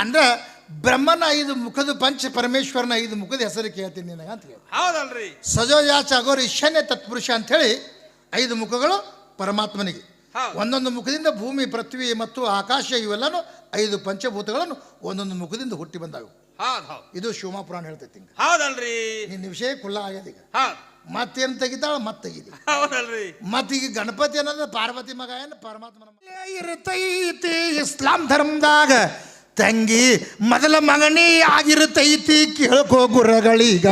ಅಂದ್ರೆ ಬ್ರಹ್ಮನ ಐದು ಮುಖದ ಪಂಚ ಪರಮೇಶ್ವರನ ಐದು ಮುಖದ ಹೆಸರು ಕೇಳ್ತೀನಿ ನಿನಗೆ ಅಂತ ಹೇಳಿ. ಹೌದಲ್ರಿ. ಸಜೋಜಾಚ ಅಗೋರ್ ಈಶಾನ್ಯ ತತ್ಪುರುಷ ಅಂಥೇಳಿ ಐದು ಮುಖಗಳು ಪರಮಾತ್ಮನಿಗೆ. ಒಂದೊಂದು ಮುಖದಿಂದ ಭೂಮಿ ಪೃಥ್ವಿ ಮತ್ತು ಆಕಾಶ ಇವೆಲ್ಲನೂ ಐದು ಪಂಚಭೂತಗಳನ್ನು ಒಂದೊಂದು ಮುಖದಿಂದ ಹುಟ್ಟಿ ಬಂದಾವು. ಇದು ಶಿವಮ ಪುರಾಣ ಹೇಳ್ತೈತಿ ಹೌದಲ್ರಿ. ನಿನ್ನ ವಿಷಯ ಕುಲ್ಲ ಆಗ್ಯದ ಈಗ. ಮತ್ತೇನು ತೆಗಿತಾಳ? ಮತ್ತೆ ತೆಗಿದಿ ಹೌದಲ್ರಿ. ಈಗ ಗಣಪತಿ ಅನ್ನೋದು ಪಾರ್ವತಿ ಮಗ ಏನು? ಪರಮಾತ್ಮನ ಇರ್ತೈತಿ ಇಸ್ಲಾಂ ಧರ್ಮದಾಗ ತಂಗಿ, ಮೊದಲ ಮಗನೇ ಆಗಿರ್ತೈತಿ ಕೇಳ್ಕೋ ಗುರಗಳೀಗ.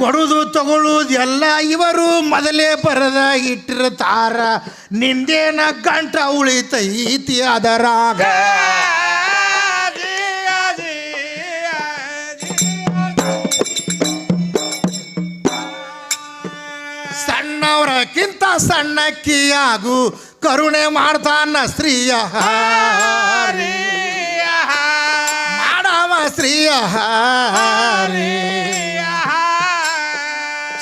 ಕೊಡುದು ತಗೊಳ್ಳುವುದು ಎಲ್ಲ ಇವರು ಮೊದಲೇ ಬರದ ಇಟ್ಟಿರ್ತಾರ. ನಿಂದೇನ ಗಂಟ ಉಳಿತೈತಿ ಅದರಾಗ. ಸಣ್ಣವರಕ್ಕಿಂತ ಸಣ್ಣಕ್ಕಿಯಾಗು ಕರುಣೆ ಮಾಡ್ತಾನ ಸ್ತ್ರೀಯ. ಮಾಡವ ಸ್ತ್ರೀಯ.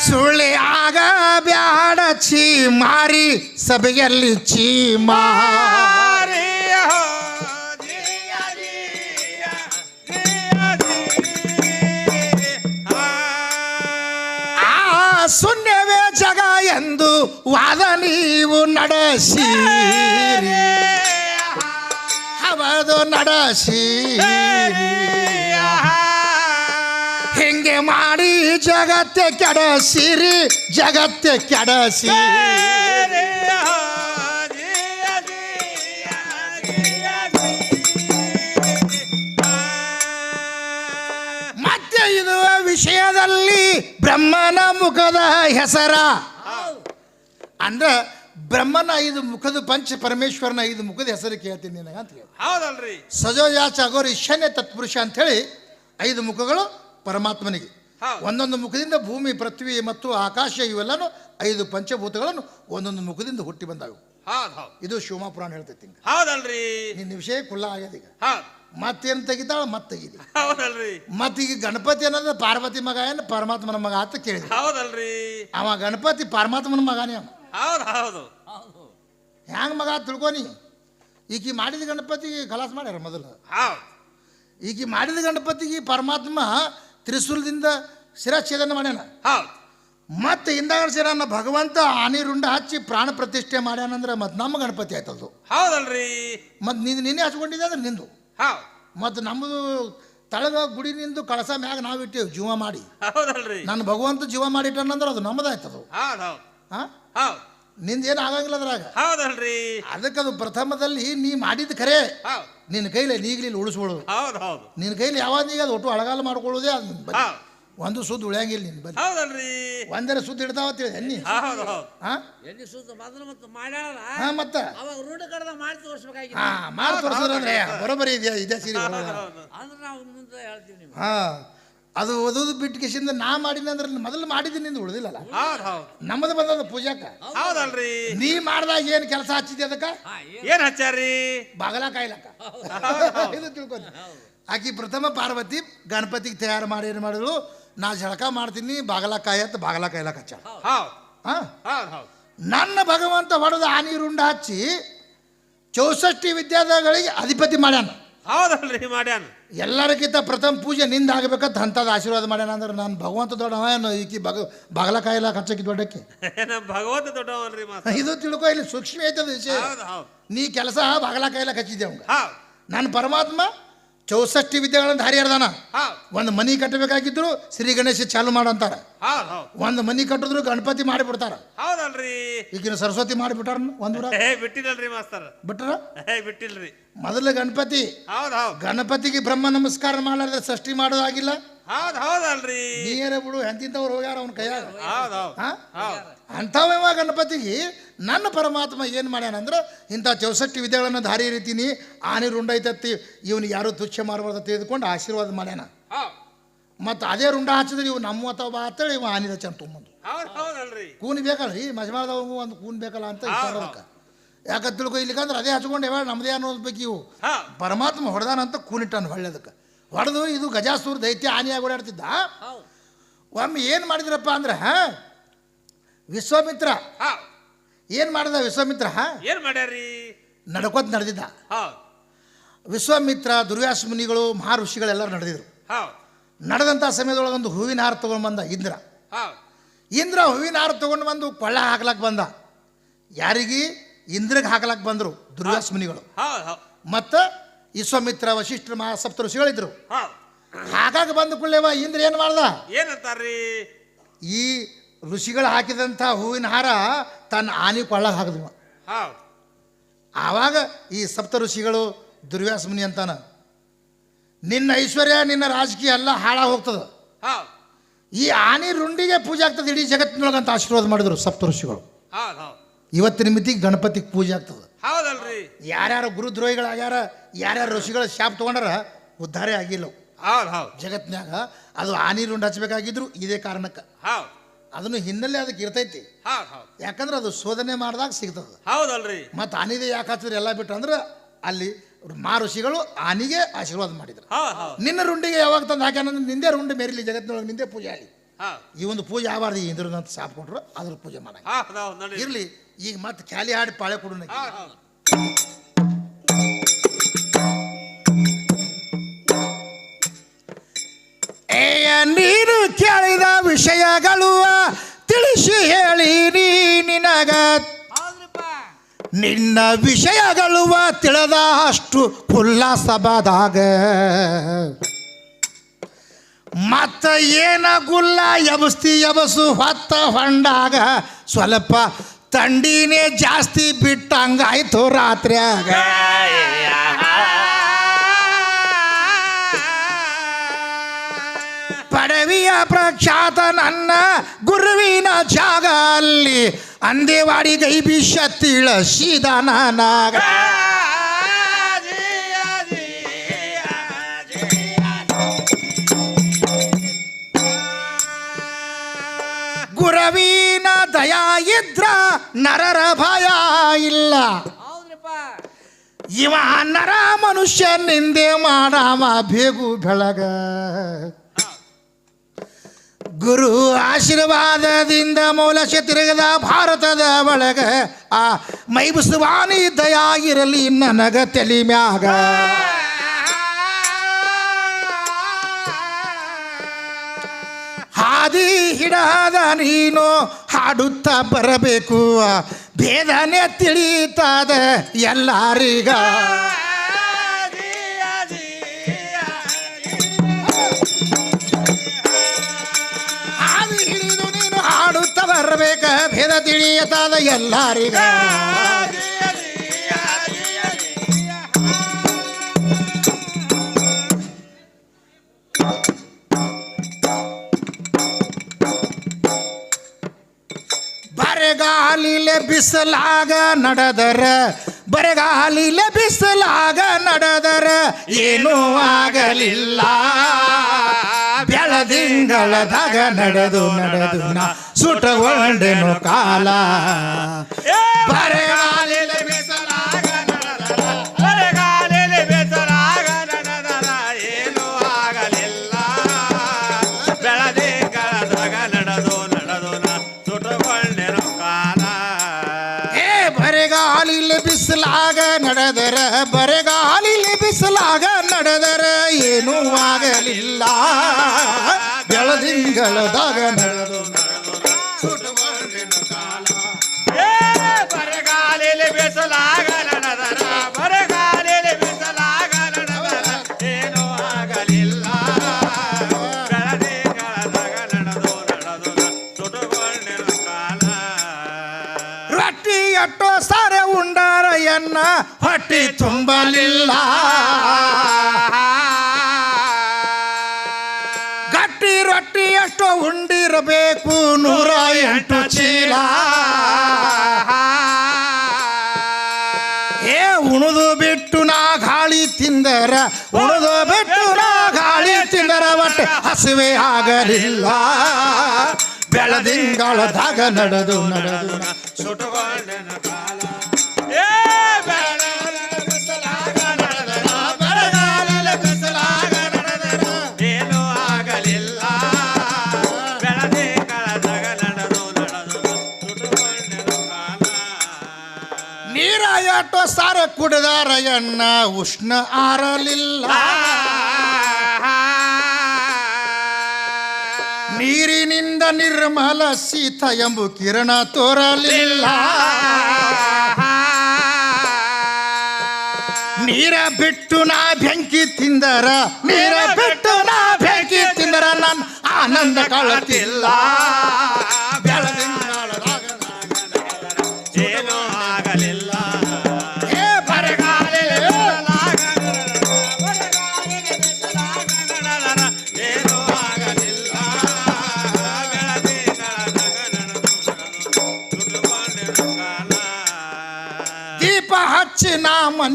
ಸುಳ್ಳಿ ಆಗ ಬ್ಯಾಡ ಚೀ ಮಾರಿ, ಸಭೆಯಲ್ಲಿ ಚೀ ಮಾರಿ ಆ ಜಗ ಎಂದು ವಾದ ನೀವು ನಡೆಸಿ ಹವದು ನಡೆಸಿ ಹಿಂಗೆ ಮಾಡಿ ಜಗತ್ತೆ ಕೆಡಸಿರಿ, ಜಗತ್ತೆ ಕೆಡಸಿ ಮತ್ತೆ ಇದು ವಿಷಯದಲ್ಲಿ ಬ್ರಹ್ಮನ ಮುಖದ ಹೆಸರ. ಅಂದ್ರೆ ಬ್ರಹ್ಮನ ಐದು ಮುಖದ ಪಂಚ ಪರಮೇಶ್ವರನ ಐದು ಮುಖದ ಹೆಸರು ಕೇಳ್ತೀನಿ ನಿನಗೆ ಅಂತ ಹೇಳಿ. ಹೌದಲ್ರಿ. ಸಜೋಜಾಚ ಅಗೋರ್ ಈಶಾನ್ಯ ತತ್ಪುರುಷ ಅಂಥೇಳಿ ಐದು ಮುಖಗಳು ಪರಮಾತ್ಮನಿಗೆ. ಒಂದೊಂದು ಮುಖದಿಂದ ಭೂಮಿ ಪೃಥ್ವಿ ಮತ್ತು ಆಕಾಶ ಇವೆಲ್ಲನೂ ಐದು ಪಂಚಭೂತಗಳನ್ನು ಒಂದೊಂದು ಮುಖದಿಂದ ಹುಟ್ಟಿ ಬಂದಾವು. ಇದು ಶಿವಮಪುರಾಣ ಹೇಳ್ತೈತಿ ಹೌದಲ್ರಿ. ನಿನ್ನ ವಿಷಯ ಕುಲ್ಲ ಆಗ್ಯದ ಈಗ. ಮತ್ತೇನು ತೆಗಿತಾಳ? ಮತ್ತೆ ತೆಗಿದಿ ಹೌದಲ್ರಿ. ಮತ್ತೀಗ ಗಣಪತಿ ಅನ್ನೋದು ಪಾರ್ವತಿ ಮಗ ಏನು? ಪರಮಾತ್ಮನ ಮಗ ಅಂತ ಕೇಳಿದ. ಹೌದಲ್ರಿ. ಅವ ಗಣಪತಿ ಪರಮಾತ್ಮನ ಮಗನೇ ಅವ. ಹೌದ್ ಹೌದು. ಹ್ಯಾಂಗ ಮಗ ತಿಳ್ಕೊನಿ? ಈಕಿ ಮಾಡಿದ ಗಣಪತಿಗೆ ಖಲಾಸ್ ಮಾಡ್ಯಾರ ಮೊದಲು. ಹೌದು. ಈಕಿ ಮಾಡಿದ ಗಣಪತಿಗೆ ಪರಮಾತ್ಮ ತ್ರಿಶೂಲದಿಂದ ಶಿರಚ್ಛೇದನ ಮಾಡ್ಯಾನ. ಹೌದು. ಮತ್ತೆ ಹಿಂದಾಗ ಶಿರನ್ನ ಭಗವಂತ ಆನಿ ರುಂಡ ಹಚ್ಚಿ ಪ್ರಾಣ ಪ್ರತಿಷ್ಠೆ ಮಾಡ್ಯಾನಂದ್ರೆ ಮತ್ತೆ ನಮ್ಮ ಗಣಪತಿ ಆಯ್ತದ್ದು ಹೌದಲ್ರಿ. ಮತ್ತೆ ನಿಂದು ನಿನ್ನೆ ಹಚ್ಕೊಂಡಿದ್ದೆ ಅಂದ್ರೆ ನಿಂದು. ಹೌದು. ಮತ್ತು ನಮ್ಮದು ತಳಗ ಗುಡಿ ನಿಂದು ಕಳಸ ಮ್ಯಾಗ ನಾವು ಇಟ್ಟೇವು ಜೀವ ಮಾಡಿ. ಹೌದಲ್ರಿ. ನಾನು ಭಗವಂತ ಜೀವ ಮಾಡಿಟ್ಟನಂದ್ರೆ ಅದು ನಮ್ಮದಾಯ್ತದು. ಹೌದು ಹೌದು. ಹಾಂ ಹೌದ್. ನಿಂದು ಏನು ಆಗಂಗಿಲ್ಲ ಅದ್ರಾಗ. ಹೌದಲ್ರಿ. ಅದಕ್ಕೆ ಅದು ಪ್ರಥಮದಲ್ಲಿ ನೀ ಮಾಡಿದ ಖರೆ ಹೌದ್. ನಿನ್ನ ಕೈಲಿ ನೀಗ್ಲಿ ಉಳಿಸ್ಕೊಳ್ಳೋದು. ಹೌದು ಹೌದು. ನಿನ್ನ ಕೈಲಿ ಯಾವಾಗ ಈಗ ಅದು ಒಟ್ಟು ಅಳಗಾಲ ಮಾಡ್ಕೊಳ್ಳೋದೇ ಅದು. ಒಂದು ಸುದ್ದಿ ಉಳಿಯಂಗಿಲ್ಲ ನಿನ್ ಬಲ್ಲಿ ಹೌದಲ್ರಿ. ಒಂದರ ಸುದ್ದಿ ಇಡ್ತಾವ ತಿಳಿ ಎಣ್ಣಿ? ಹೌದು ಹೌದು. ಹಾಂ? ಎಲ್ಲಿ ಸುತ್ತ ಮೊದಲು ಮತ್ತು ಮಾಡ್ಯಾಳ ಹಾಂ ಮತ್ತೆ. ಅವಾಗ ರೂಢ ಕಡ್ದ ಮಾಡಿ ತೋರಿಸ್ಬೇಕಾಗಿತ್ತು. ಹಾಂ ಮಾಡಿ ತೋರಿಸಿದ್ರೆ ಬರೋಬ್ಬರಿ ಇದೆಯಾ? ಇದೇ ಸೀರೆ ಹೌದು ಅಂದ್ರೆ ನಾವು ಮುಂದೆ ಹೇಳ್ತೀವಿ ನೀವು ಹಾಂ. ಅದು ಓದೋದು ಬಿಟ್ಟು ನಾ ಮಾಡಿನ ಅಂದ್ರೆ ಮೊದಲು ಮಾಡಿದ್ದೀನಿ ನಿಂದು ಉಳಿದಿಲ್ಲಲ್ಲ? ಹೌದ್ ಹೌದ್. ನಮ್ಮದು ಬಂದದ ಪೂಜಾಕ. ಹೌದಲ್ರಿ. ನೀ ಮಾಡ್ದಾಗ ಏನು ಕೆಲಸ ಹಚ್ಚಿದೆ ಅದಕ್ಕ? ಏನ್? ಏನ್ ಹಚ್ಚಾರಿ ಬಾಗಲ ಕಾಯ್ಲಕ್ಕ. ಇದು ತಿಳ್ಕೊಂಡು. ಆಕಿ ಪ್ರಥಮ ಪಾರ್ವತಿ ಗಣಪತಿಗೆ ತಯಾರು ಮಾಡಿ ಏನು ಮಾಡಿದ್ರು ನಾ ಜಳಕ ಮಾಡ್ತೀನಿ ಬಾಗಲ ಕಾಯತ್ ಬಾಗಲ ಕಾಯ್ಲಕ್ಕ ಹಚ್ಚ ಹೌದ್. ಹಾಂ? ಹೌದ್ ಹೌದ್. ನನ್ನ ಭಗವಂತ ಹೊಡೆದ ಆ ನೀರುಂಡ ಹಚ್ಚಿ ಚೌಸಷ್ಟಿ ವಿದ್ಯಾರ್ಥಿಗಳಿಗೆ ಅಧಿಪತಿ ಮಾಡ್ಯಾನ. ಹೌದಲ್ರಿ ಮಾಡ್ಯಾನ. ಎಲ್ಲರಿಗಿಂತ ಪ್ರಥಮ ಪೂಜೆ ನಿಂದ ಆಗ್ಬೇಕಂತ ಅಂಥದ್ದು ಆಶೀರ್ವಾದ ಮಾಡ್ಯಾನ ಅಂದ್ರೆ ನಾನು ಭಗವಂತ ದೊಡ್ಡವ ಏನು ಈಕಿ ಬಗ ಬಗಲಕಾಯಿಲ್ಲ ಕಾಯಿಲ್ಲ ಹಚ್ಚಕ್ಕೆ ದೊಡ್ಡಕ್ಕೆ. ನಮ್ಮ ಭಗವಂತ ದೊಡ್ಡವನ್ರಿ ಇದು ತಿಳ್ಕೊ ಇಲ್ಲಿ ಸೂಕ್ಷ್ಮ ಐತದ ವಿಷಯ. ಹೌದ್ ಹೌದ್. ನೀ ಕೆಲಸ ಬಗಲಕಾಯಿಲ್ಲ ಕಾಯಿಲ್ಲ ಹಚ್ಚಿದ್ದೆ ಅವಂಗ? ನಾನು ಪರಮಾತ್ಮ ಚೌಸಷ್ಟಿ ವಿದ್ಯೆಗಳನ್ನು ದಾರಿ ಹರಿದಾನ ಒಂದು ಮನಿ ಕಟ್ಟಬೇಕಾಗಿದ್ರು ಶ್ರೀ ಗಣೇಶ ಚಾಲು ಮಾಡಂತಾರ. ಒಂದು ಮನಿ ಕಟ್ಟಿದ್ರು ಗಣಪತಿ ಮಾಡಿಬಿಡ್ತಾರ. ಹೌದಲ್ರಿ. ಈಗಿನ ಸರಸ್ವತಿ ಮಾಡಿಬಿಟ್ಟಾರ ಒಂದು ಬಿಟ್ಟಿಲ್ಲರಿ ಮಾಸ್ತರ್. ಬಿಟ್ರ? ಬಿಟ್ಟಿಲ್ರಿ. ಮೊದಲು ಗಣಪತಿ. ಗಣಪತಿಗೆ ಬ್ರಹ್ಮ ನಮಸ್ಕಾರ ಮಾಡಲಾರ್ದೆ ಸೃಷ್ಟಿ ಮಾಡೋದಾಗಿಲ್ಲ. ಹೌದ್ ಹೌದಲ್ರಿ. ಬಿಡು ಎಂತಿಂತವ್ರು ಹೋಗ್ಯಾರ ಅವನ ಕೈಯಾಗ. ಹೌದ್ ಹೌದ್ ಹಾ? ಹೌದ್. ಅಂಥವ ಗಣಪತಿಗೆ ನನ್ನ ಪರಮಾತ್ಮ ಏನು ಮಾಡ್ಯಾನಂದ್ರೆ ಇಂಥ ಚೌಸಟ್ಟಿ ವಿದ್ಯೆಗಳನ್ನು ಧಾರಿ ರೀತೀನಿ ಆನೆ ರುಂಡೈತತ್ತಿ ಇವನು ಯಾರು ತುಚ್ಛ ಮಾಡಬಾರ್ದು ತೆಗೆದುಕೊಂಡು ಆಶೀರ್ವಾದ ಮಾಡ್ಯಾನ. ಮತ್ತು ಅದೇ ರುಂಡ ಹಚ್ಚಿದ್ರೆ ಇವು ನಮ್ಮ ಅಥವಾ ಬಾ ಅಂತೇಳಿ ಇವ ಆನೆ ರಚನೆ ತುಂಬಂದು. ಕೂನ್ ಬೇಕಲ್ಲ ರೀ ಮಜಮಾದವು ಒಂದು ಕೂನ್ ಬೇಕಲ್ಲ ಅಂತ ಇಷ್ಟಕ್ಕೆ ಯಾಕಂತ ತಿಳ್ಕೊ ಇಲ್ಲಿಕಂದ್ರೆ ಅದೇ ಹಚ್ಕೊಂಡು ಯಾವಾಗ ನಮ್ಮದೇ ಅನ್ನೋದ್ಬೇಕು ಇವು. ಹೌದ್ ಪರಮಾತ್ಮ ಹೊಡೆದಾನಂತ ಕೂನಿಟ್ಟಾನ ಹೊಳ್ಳೆದಕ್ಕೆ ಹೊಡೆದು ಇದು ಗಜಾಸೂರ್ ದೈತ್ಯ ಹಾನಿಯಾಗಿ ಓಡಾಡ್ತಿದ್ದ ಒಮ್ಮೆ ಏನು ಮಾಡಿದ್ರಪ್ಪ ಅಂದ್ರೆ ವಿಶ್ವಾಮಿತ್ರ. ಏನು ಮಾಡಿದ ವಿಶ್ವಾಮಿತ್ರ? ಏನು ಮಾಡ್ಯಾರೀ ನಡ್ಕೋತ ನಡೆದಿದ್ದ. ವಿಶ್ವಾಮಿತ್ರ ದುರ್ವ್ಯಾಸ ಮುನಿಗಳು ಮಹರ್ಷಿಗಳೆಲ್ಲರೂ ನಡೆದಿದ್ರು. ನಡೆದಂಥ ಸಮಯದೊಳಗೆ ಒಂದು ಹೂವಿನ ಹಾರ ತೊಗೊಂಡು ಬಂದ ಇಂದ್ರ. ಇಂದ್ರ ಹೂವಿನ ಹಾರ ತೊಗೊಂಡು ಬಂದು ಕೊಳ್ಳ ಹಾಕ್ಲಕ್ಕೆ ಬಂದ. ಯಾರಿಗೆ? ಇಂದ್ರಗೆ ಹಾಕ್ಲಕ್ಕೆ ಬಂದರು ದುರ್ವ್ಯಾಸ ಮುನಿಗಳು. ಮತ್ತು ವಿಶ್ವಾಮಿತ್ರ ವಶಿಷ್ಠ ಮಹಾ ಸಪ್ತ ಋಷಿಗಳಿದ್ರು ಹಾಗಾಗಿ ಬಂದ ಕೂಡಲೇವ ಇಂದ್ರ ಏನು ಮಾಡ್ದ? ಏನಂತಾರ್ರಿ? ಈ ಋಷಿಗಳು ಹಾಕಿದಂಥ ಹೂವಿನ ಹಾರ ತನ್ನ ಆನೆ ಕೊಳ್ಳ ಹಾಕಿದ್ವ. ಆವಾಗ ಈ ಸಪ್ತ ಋಷಿಗಳು ದುರ್ವ್ಯಾಸ ಮುನಿ ಅಂತಾನ ನಿನ್ನ ಐಶ್ವರ್ಯ ನಿನ್ನ ರಾಜಕೀಯ ಎಲ್ಲ ಹಾಳಾಗಿ ಹೋಗ್ತದೆ. ಈ ಆನೆ ರುಂಡಿಗೆ ಪೂಜೆ ಆಗ್ತದೆ ಇಡೀ ಜಗತ್ತಿನೊಳಗಂತ ಆಶೀರ್ವಾದ ಮಾಡಿದ್ರು ಸಪ್ತ ಋಷಿಗಳು. ಇವತ್ತಿನ ಮಿತಿ ಗಣಪತಿಗೆ ಪೂಜೆ ಆಗ್ತದೆ. ಹೌದಲ್ರಿ? ಯಾರ್ಯಾರು ಗುರುದ್ರೋಹಿಗಳಾಗ್ಯಾರ ಯಾರ್ಯಾರು ಋಷಿಗಳ ಶಾಪ್ ತಗೊಂಡಾರ ಉದ್ಧಾರ ಆಗಿಲ್ಲ ಹೌದು ಜಗತ್ನ್ಯಾಗ ಅದು ಆ ನೀರು ಹಚ್ಚಬೇಕಾಗಿದ್ರು ಇದೇ ಕಾರಣಕ್ಕೆ. ಹೌದ್. ಅದನ್ನು ಹಿನ್ನೆಲೆ ಅದಕ್ಕೆ ಇರ್ತೈತಿ. ಹೌದು ಹೌದ್. ಯಾಕಂದ್ರೆ ಅದು ಶೋಧನೆ ಮಾಡಿದಾಗ ಸಿಗ್ತದ. ಹೌದಲ್ರಿ. ಮತ್ತು ಆನಿದೆ ಯಾಕೆ ಹಚ್ಚಿದ್ರೆ ಎಲ್ಲ ಬಿಟ್ಟು ಅಂದ್ರೆ ಅಲ್ಲಿ ಮಾ ಋಷಿಗಳು ಆನಿಗೆ ಆಶೀರ್ವಾದ ಮಾಡಿದ್ರು. ಹೌದ್ ಹೌದ್. ನಿನ್ನ ರುಂಡಿಗೆ ಯಾವಾಗ ತಂದು ಹಾಕ್ಯಾನಂದ್ರೆ ನಿಂದೇ ರುಂಡಿ ಮೇರಿಲಿ ಜಗತ್ತಿನೊಳಗೆ ನಿಂದೆ ಪೂಜೆ ಆಗಲಿ ಈ ಒಂದು ಪೂಜೆ ಆಗಬಾರ್ದು ಇಂದ್ರನಂತ ಸಾಪ್ ಕೊಟ್ರು ಅದ್ರ ಪೂಜೆ ಮಾಡಂಗ ಹೌದು ಇರ್ಲಿ ಈಗ ಮತ್ತೆ ಖ್ಯಾಲಿ ಹಾಡಿ ಪಾಳೆ ಕೊಡೋಣ ಹೌದ್ ಹೌದ್. ಏಯ ನೀನು ಕೇಳಿದ ವಿಷಯಗಳು ತಿಳಿಸಿ ಹೇಳಿ ನೀ ನಿನಗ. ನಿನ್ನ ವಿಷಯಗಳು ತಿಳಿದ ಅಷ್ಟು ಉಲ್ಲಾಸಬಾದಾಗ ಮತ್ತ ಏನ ಗುಲ್ಲ ಎಬಸ್ತಿ ಎಬಸು ಹೊತ್ತ ಹೊಂಡಾಗ ಸ್ವಲ್ಪ ತಂಡಿನೇ ಜಾಸ್ತಿ ಬಿಟ್ಟಂಗಾಯ್ತು ರಾತ್ರಿಯಾಗ ಪಡವಿಯ ಪ್ರಖ್ಯಾತ ನನ್ನ ಗುರುವಿನ ಜಾಗ ಅಲ್ಲಿ ಅಂದೇವಾಡಿ ಗೈ ಬಿಷ ತಿಳಸಿದ ನಾನಾಗ ಗುರವಿನ ದಯಾ ಇದ್ರ ನರರ ಭಯ ಇಲ್ಲ. ಇವ ನರ ಮನುಷ್ಯ ನಿಂದೆ ಮಾಡಾಮ ಬೇಗು ಬೆಳಗ. ಗುರು ಆಶೀರ್ವಾದದಿಂದ ಮೌಲಶ ತಿರುಗದ ಭಾರತದ ಒಳಗ ಆ ಮೈಬುಸುವಾನಿ ದಯಾ ಇರಲಿ ನನಗ ತಲಿ ಮ್ಯಾಗ. ಹಾದಿ ಹಿಡದ ನೀನು ಹಾಡುತ್ತಾ ಬರಬೇಕು. ಭೇದನೆ ತಿಳಿತಾದ ಎಲ್ಲರಿಗ. ಹಾಡು ಹಿಡಿದು ನೀನು ಹಾಡುತ್ತಾ ಬರಬೇಕ. ಭೇದ ತಿಳಿಯತಾದ ಎಲ್ಲರಿಗ. ಬರೆಗಾಲಿಲೆ ಬಿಸಲಾಗ ನಡೆದರ ಬರೆಗಾಲಿಲೆ ಬಿಸಲಾಗ ನಡೆದರ ಏನೂ ಆಗಲಿಲ್ಲ. ಬೆಳದಿಂಗಳದಾಗ ನಡೆದು ನಡೆದು ನಾ ಸುಟಗೊಂಡೆನು ಕಾಲ. ಬರೆಗಾಲಿಲೆ ಬರೆಗಾಲಿಲೆ ಬಿಸಲಾಗ ನಡೆದರೆ ಏನೂ ಆಗಲಿಲ್ಲ. ಬೆಳದಿಂಗಳದಾಗ ತುಂಬಲಿಲ್ಲ. ಗಟ್ಟಿ ರೊಟ್ಟಿ ಎಷ್ಟು ಉಂಡಿರಬೇಕು ನೂರ ಎಂಟು ಚೀಲ. ಏ, ಉಣದು ಬಿಟ್ಟು ನಾ ಗಾಳಿ ತಿಂದರ, ಉಣದು ಬಿಟ್ಟು ನಾ ಗಾಳಿ ತಿಂದರ, ಒಟ್ಟೆ ಹಸುವೆ ಆಗಲಿಲ್ಲ. ಬೆಳದಿಂಗಳದಾಗ ನಡೆದು ನಡೆದು ನಾ ಸಾರ ಕುಡಿದಾರಯ್ಯಣ್ಣ ಉಷ್ಣ ಆರಲಿಲ್ಲ. ನೀರಿನಿಂದ ನಿರ್ಮಲ ಸೀತ ಎಂಬು ಕಿರಣ ತೋರಲಿಲ್ಲ. ನೀರ ಬಿಟ್ಟು ನಾ ಬೆಂಕಿ ತಿಂದರ ನೀರ ಬಿಟ್ಟು ನಾ ಬೆಂಕಿ ತಿಂದರ ನನ್ನ ಆನಂದ ಕಳತಿಲ್ಲ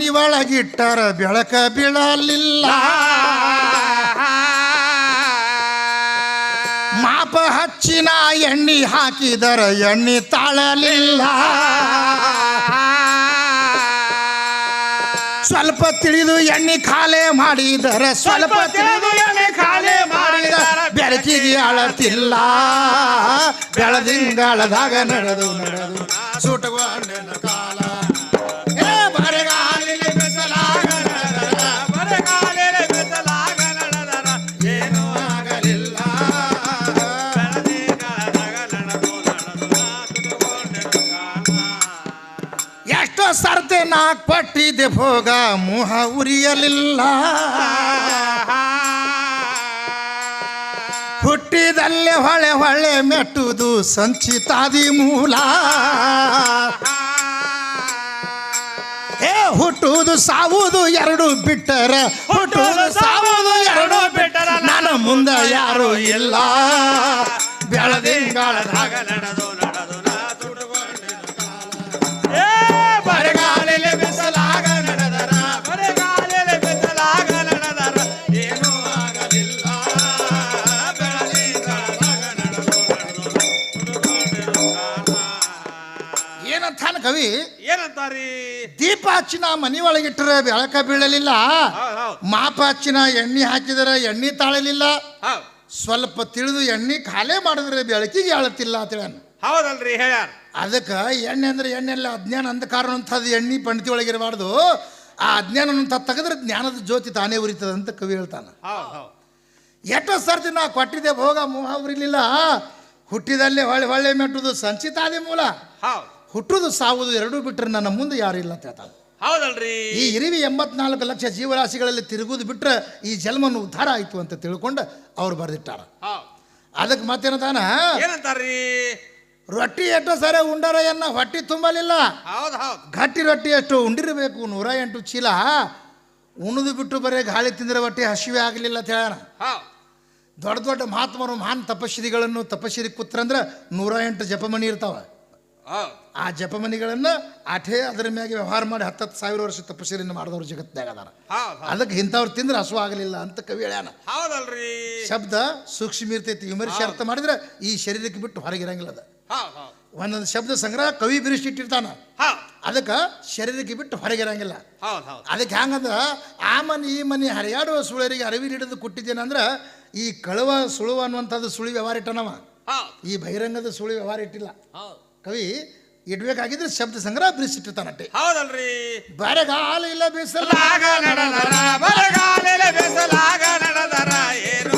ನಾ ಮನಿ ಒಳಗಿಟ್ಟರ ಬೆಳಕ ಬೀಳಲಿಲ್ಲ. ಮಾಪ ಹಚ್ಚಿನ ಎಣ್ಣಿ ಹಾಕಿದರ ಎಣ್ಣಿ ತಾಳಲಿಲ್ಲ. ಸ್ವಲ್ಪ ತಿಳಿದು ಎಣ್ಣಿ ಖಾಲೆ ಮಾಡಿದರ ಸ್ವಲ್ಪ ತಿಳಿದು ಎಣ್ಣೆ ಖಾಲೆ ಮಾಡಿದ ಬೆಳಕಿಗೆ ಅಳತಿಲ್ಲ. ಬೆಳದಿಂಗಳದಾಗ ನಡೆದು ನಡೆದು ಸುಟ್ಟುಕೊಂಡೆನ ಎಷ್ಟೋ ನಾಲ್ಕು ಪಟ್ಟಿದೆ ಭೋಗ, ಮುಹ ಉರಿಯಲಿಲ್ಲ. ಹುಟ್ಟಿದಲ್ಲೇ ಹೊಳೆ ಹೊಳೆ ಮೆಟ್ಟುದು ಸಂಚಿತಾದಿ ಮೂಲ. ಏ, ಹುಟ್ಟುವುದು ಸಾವುದು ಎರಡು ಬಿಟ್ಟರ, ಹುಟ್ಟುವುದು ಸಾವುದು ಎರಡು ಬಿಟ್ಟರ, ನನ್ನ ಮುಂದೆ ಯಾರು ಇಲ್ಲ. ಬೆಳದಿಂಗಾಳದಾಗ ನಡೆದು ಏನಂತಾರಿ ದೀಪ ಹಚ್ಚಿನ ಮನಿ ಒಳಗಿಟ್ಟರೆ ಬೆಳಕ ಬೀಳಲಿಲ್ಲ. ಮಾಪ ಹಚ್ಚಿನ ಎಣ್ಣೆ ಹಾಕಿದರೆ ಎಣ್ಣೆ ತಾಳಲಿಲ್ಲ. ಸ್ವಲ್ಪ ತಿಳಿದು ಎಣ್ಣೆ ಖಾಲಿ ಮಾಡಿದ್ರೆ ಬೆಳಕಿಗೆ ಹೇಳತ್ತಿಲ್ಲ ಅಂತ ಹೇಳ ಹೌದಲ್ರಿ ಹೇಳ್ಯಾರ. ಅದಕ್ಕೆ ಎಣ್ಣೆ ಅಂದ್ರೆ ಎಣ್ಣೆ ಅಲ್ಲ ಅಜ್ಞಾನ ಅಂಧಕಾರ ಅಂಥದ್ದು ಎಣ್ಣೆ ಪಂಡಿತಿ ಒಳಗಿರಬಾರ್ದು ಆ ಅಜ್ಞಾನ ತೆಗೆದ್ರೆ ಜ್ಞಾನದ ಜ್ಯೋತಿ ತಾನೇ ಉರಿತದೆ ಅಂತ ಕವಿ ಹೇಳ್ತಾನೆ. ಎಷ್ಟೋ ಸರ್ತಿ ನಾ ಕೊಟ್ಟಿದ್ದೆ ಭೋಗ ಮೋಹ ಉರಿಲಿಲ್ಲ. ಹುಟ್ಟಿದಲ್ಲೇ ಹೊಳೆ ಹೊಳೆ ಮೆಟ್ಟುದು ಸಂಚಿತಾದಿ ಮೂಲ. ಹುಟ್ಟುದು ಸಾವುದು ಎರಡೂ ಬಿಟ್ಟರೆ ನನ್ನ ಮುಂದೆ ಯಾರು ಇಲ್ಲ ಅಂತ ಹೇಳ್ತಾನೆ ಹೌದಲ್ರಿ? ಈ ಇರಿವಿ ಎಂಬತ್ನಾಲ್ಕು ಲಕ್ಷ ಜೀವರಾಶಿಗಳಲ್ಲಿ ತಿರುಗುದು ಬಿಟ್ರೆ ಈ ಜನ್ಮನು ಉದ್ಧಾರ ಆಯಿತು ಅಂತ ತಿಳ್ಕೊಂಡು ಅವ್ರು ಬರೆದಿಟ್ಟಾರ. ಅದಕ್ಕೆ ಮತ್ತೇನತಾನ? ಏನಂತಾರ್ರಿ? ರೊಟ್ಟಿ ಎಷ್ಟೋ ಸರಿ ಉಂಡರ ಎನ್ನ ಹೊಟ್ಟಿ ತುಂಬಲಿಲ್ಲ. ಹೌದು ಹೌದ್. ಗಟ್ಟಿ ರೊಟ್ಟಿ ಎಷ್ಟು ಉಂಡಿರಬೇಕು ನೂರ ಎಂಟು ಚೀಲ. ಉಣದು ಬಿಟ್ಟು ಬರೀ ಗಾಳಿ ತಿಂದ್ರೆ ಹೊಟ್ಟೆ ಹಸಿವೆ ಆಗಲಿಲ್ಲ ಅಂತ ಹೇಳೋಣ. ದೊಡ್ಡ ದೊಡ್ಡ ಮಹಾತ್ಮರು ಮಹಾನ್ ತಪಶ್ರೀಗಳನ್ನು ತಪಶ್ರೀ ಕೂತ್ರಂದ್ರೆ ನೂರ ಎಂಟು ಜಪಮಣಿ ಇರ್ತಾವ. ಆ ಜಪಮನಿಗಳನ್ನು ಆಠೇ ಅದರ ಮ್ಯಾಗೆ ವ್ಯವಹಾರ ಮಾಡಿ ಹತ್ತತ್ತು ಸಾವಿರ ವರ್ಷ ತಪಶ್ರೀಯನ್ನು ಮಾಡಿದವರು ಜಗತ್ತಿನಾಗ ಅದಾರ. ಅದಕ್ಕೆ ಇಂಥವ್ರು ತಿಂದ್ರೆ ಹಸು ಆಗಲಿಲ್ಲ ಅಂತ ಕವಿ ಹೇಳ್ಯಾನ. ಹೌದಲ್ರಿ. ಶಬ್ದ ಸೂಕ್ಷ್ಮ ಇರ್ತೈತಿ. ವಿಮರ್ಶೆ ಅರ್ಥ ಮಾಡಿದ್ರೆ ಈ ಶರೀರಕ್ಕೆ ಬಿಟ್ಟು ಹೊರಗಿರಂಗಿಲ್ಲ ಅದ. ಒಂದೊಂದು ಶಬ್ದ ಸಂಗ್ರಹ ಕವಿ ಬಿರಿಸಿಟ್ಟಿರ್ತಾನ ಇಟ್ಟಿರ್ತಾನ. ಅದಕ್ಕೆ ಶರೀರಕ್ಕೆ ಬಿಟ್ಟು ಹೊರಗಿರಂಗಿಲ್ಲ ಅದಕ್ಕೆ ಹ್ಯಾಂಗಂದ್ರೆ ಆ ಮನೆ ಈ ಮನೆ ಹರಿಯಾಡುವ ಸುಳರಿಗೆ ಅರಿವಿ ಹಿಡಿದು ಕೊಟ್ಟಿದ್ದೇನಂದ್ರೆ ಈ ಕಳುವ ಸುಳುವ ಅನ್ನುವಂಥದ್ದು ಸುಳಿ ವ್ಯವಹಾರ ಇಟ್ಟನವ. ಈ ಬಹಿರಂಗದ ಸುಳಿ ವ್ಯವಹಾರ ಇಟ್ಟಿಲ್ಲ. ಕವಿ ಇಡ್ಬೇಕಾಗಿದ್ರೆ ಶಬ್ದ ಸಂಗ್ರಹ ಬಿರಿಸಿಟ್ಟಿರ್ತಾನಟ್ಟೆ ಹೌದಲ್ರಿ. ಬರಗಾಲ ಇಲ್ಲ ಬಿಸಿಲ ಲಾಗ ಇಲ್ಲ ಬೇಸಲ ಏನೂ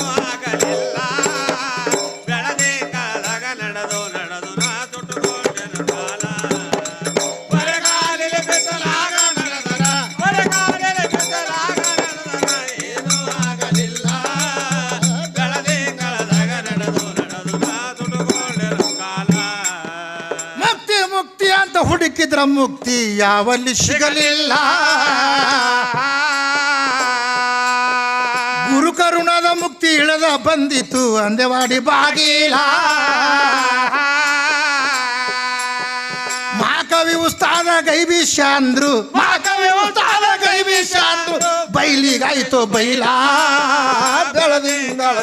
ಮುಕ್ತಿ ಯಾವಲ್ಲಿ ಸಿಗಲಿಲ್ಲ. ಗುರು ಕರುಣದ ಮುಕ್ತಿ ಇಳದ ಬಂದಿತು ಅಂದೆವಾಡಿ ಬಾಗಿಲ. ಮಹಾಕವಿ ಉಸ್ತಾದ ಗೈಬೀಶ ಅಂದ್ರು. ಮಹಾಕವಿ ಉಸ್ತಾದ ಗೈಬೀಶ ಅಂದ್ರು. ಬೈಲಿಗಾಯ್ತು ಬೈಲಾ. ಬೆಳದಿಂಗಳ